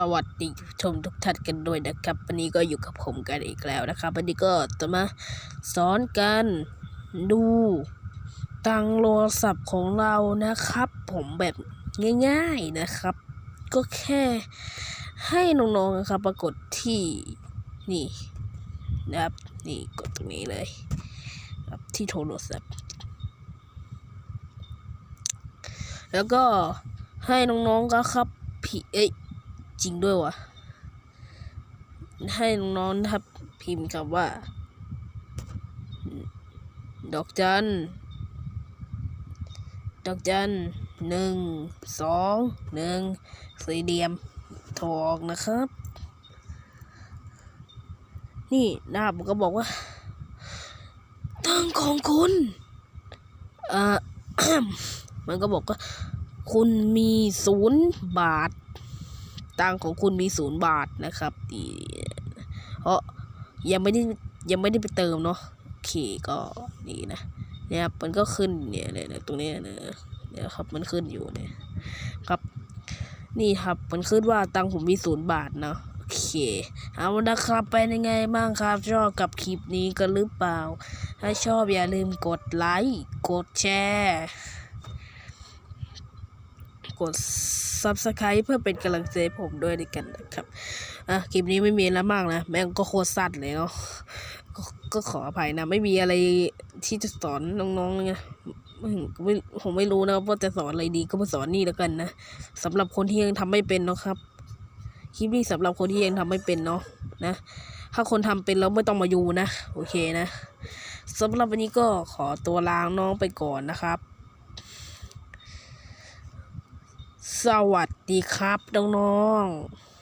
สวัสดีผู้ชมทุกท่านกันด้วยนะครับวันนี้ก็อยู่กับผมกันอีกแล้วนะครับวันนี้ก็จะมาสอนกันดูตังโทรศัพท์ของเรานะครับ ผมแบบง่าย ๆนะครับ ก็แค่ให้น้องๆนะครับปรากฏที่นี่นะครับนี่กดตรงนี้เลยครับที่โทรศัพท์ แล้วก็ให้น้องๆก็ครับพี่เอ้ย จริงด้วยวะให้น้องๆครับ พิมพ์คำว่า ดอกจัน ดอกจันหนึ่งสองหนึ่งสี่เหลี่ยมทออกนะครับ นี่นะครับผมก็บอกว่า ตังของคุณเอ่อมันก็บอกว่า คุณมีศูนย์บาท ตังของคุณมีศูนย์บาทนะครับดีเพราะยังไม่ได้ยังไม่ได้ไปเติมเนาะโอเคก็นี่นะเนี่ยครับมันก็ขึ้นเนี่ยเนี่ยตรงเนี้ยนะเนี่ยครับมันขึ้นอยู่เนี่ยครับ นี่ครับมันขึ้นว่าตังผมมีศูนย์บาทเนาะโอเคเอาละครับเป็นยังไงบ้างครับชอบกับคลิปนี้กันหรือเปล่า ถ้าชอบอย่าลืมกดไลค์กดแชร์กด subscribe เพื่อเป็นกำลังใจให้ผมด้วยกันนะครับอะคลิปนี้ไม่มีอะไรมากนะ แม่งก็โคตรสั้นเลยเนาะกก็ขออภัยนะ ไม่มีอะไรที่จะสอนน้องๆนะไม่ผมไม่รู้นะว่าจะสอนอะไรดีก็มาสอนนี่แล้วกันนะสำหรับคนที่ยังทำไม่เป็นเนาะครับคลิปนี้สำหรับคนที่ยังทำไม่เป็นเนาะนะ ถ้าคนทำเป็นแล้วไม่ต้องมายูนะ โอเคนะสำหรับวันนี้ก็ขอตัวลาน้องไปก่อนนะครับ สวัสดีครับน้องๆ